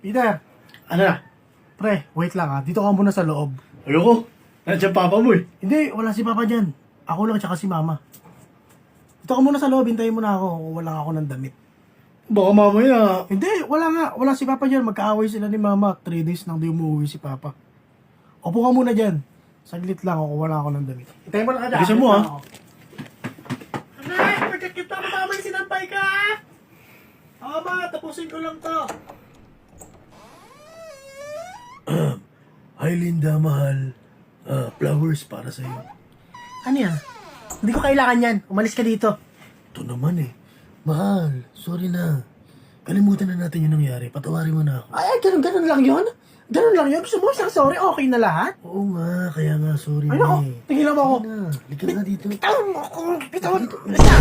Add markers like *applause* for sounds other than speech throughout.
Peter, Ano na? pre, wait lang ha. Dito ka muna sa loob. Ayoko. Nandiyan papa mo eh. Hindi, wala si Papa dyan. Ako lang tsaka si Mama. Dito ka muna sa loob, hintayin mo na ako. Wala ako ng damit. Baka mamaya. Hindi, wala nga. Wala si Papa dyan. Magkaaway sila ni Mama. Three days nang di umuwi si Papa. Upo ka muna dyan. Saglit lang ako. Wala ako ng damit. Hintayin mo lang ka dyan. Bilisan mo, ha? ako. Anak, magkakita mo mamay sinampay ka! Ba, tapusin ko lang to. *clears throat* Hi Linda, mahal. Ah, flowers para sa'yo. Ano yan? Hindi ko kailangan yan. Umalis ka dito. Ito naman eh. Mahal, sorry na. Kalimutan na natin yung nangyari. Patawarin mo na ako. Ay, ganun, ganun lang yun? Ganun lang yun? Gusto mo isang sorry? Okay na lahat? Oo nga, kaya nga sorry Ay, na nako. eh. Tigilan mo ako. Sige na, na dito. Bitawan mo ako. Bitawan. Isa.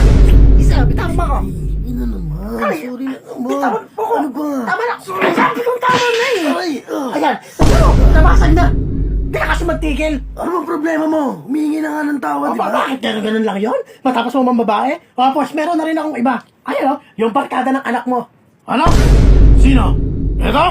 Isa. Bitawan mo ako. Ay, ina naman. Ay, sorry na naman. Bitawan mo ako. Ano ba? Tama na. Sabi kong tama na eh. Ay. Ayan. Ano? Nabasag na. Hindi ka kasi magtigil. Ano bang problema mo? Humingi na nga ng tawad, di ba? ba, bakit ganun, ganun lang yun? Matapos mo mang babae? Tapos meron na rin akong iba. Ayun o, yung barkada ng anak mo. Ano? Sino? Ito?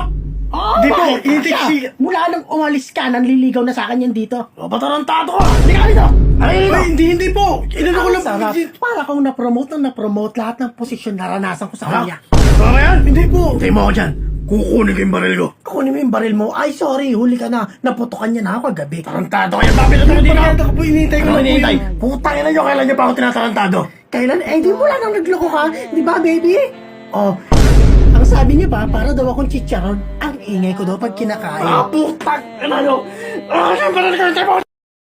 Oh, Di po, bakit? hindi Siya, si- Mula nang umalis ka, nanliligaw na sa akin yan dito. O, patarantado ka! Hindi ka dito! Ay, hindi, hindi po! Inano ko Ang lang sarap. Para kang na-promote na-promote lahat ng posisyon naranasan ko sa kanya. Ano ba yan? Hindi po! Hintay mo ako dyan. Kukunin ko yung baril ko. Kunin mo yung baril mo. Ay, sorry, huli ka na. Naputukan niya na ako kagabi. Tarantado kayo. Bakit ako dito? Barkada ko po, inintay ko lang po yun. Putang ina nyo, kailan nyo pa ako tinatarantado? Kailan? Eh, di mo lang nang nagloko ka. Di ba, baby? Oh, ang sabi niya ba, para daw akong chicharon, ang ingay ko daw pag kinakain. Ah, putang ina nyo! Ah, siyempre na kayo tayo